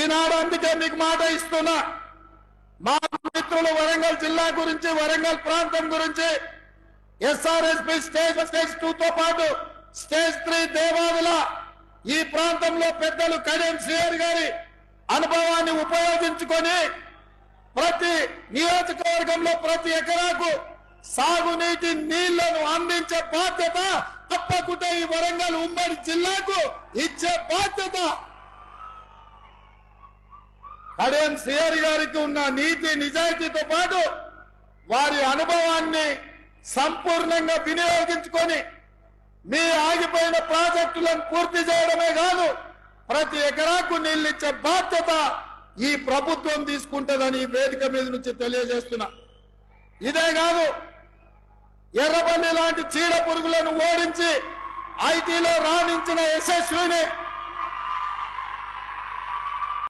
ఈనాడు అందుకే మీకు మాట ఇస్తున్నా. మా మిత్రులు వరంగల్ జిల్లా గురించి వరంగల్ ప్రాంతం గురించి ఎస్ఆర్ఎస్పి స్టేజ్ స్టేజ్ టూ తో పాటు స్టేజ్ త్రీ దేవాదుల ఈ ప్రాంతంలో పెద్దలు కడియం శ్రీహరి గారి అనుభవాన్ని ఉపయోగించుకొని ప్రతి నియోజకవర్గంలో ప్రతి ఎకరాకు సాగునీటి నీళ్ళను అందించే బాధ్యత తప్పకుండా ఈ వరంగల్ ఉమ్మడి జిల్లాకు ఇచ్చే బాధ్యత. కడియం శ్రీహరి గారికి ఉన్న నీతి నిజాయితీతో పాటు వారి అనుభవాన్ని సంపూర్ణంగా వినియోగించుకొని మీ ఆగిపోయిన ప్రాజెక్టులను పూర్తి చేయడమే కాదు ప్రతి ఎకరాకు నీళ్ళిచ్చే బాధ్యత ఈ ప్రభుత్వం తీసుకుంటుందని ఈ వేదిక మీద నుంచి తెలియజేస్తున్నా. ఇదే కాదు ఎర్రబల్లి లాంటి చీడ పురుగులను ఓడించి ఐటీలో రాణించిన యశస్విని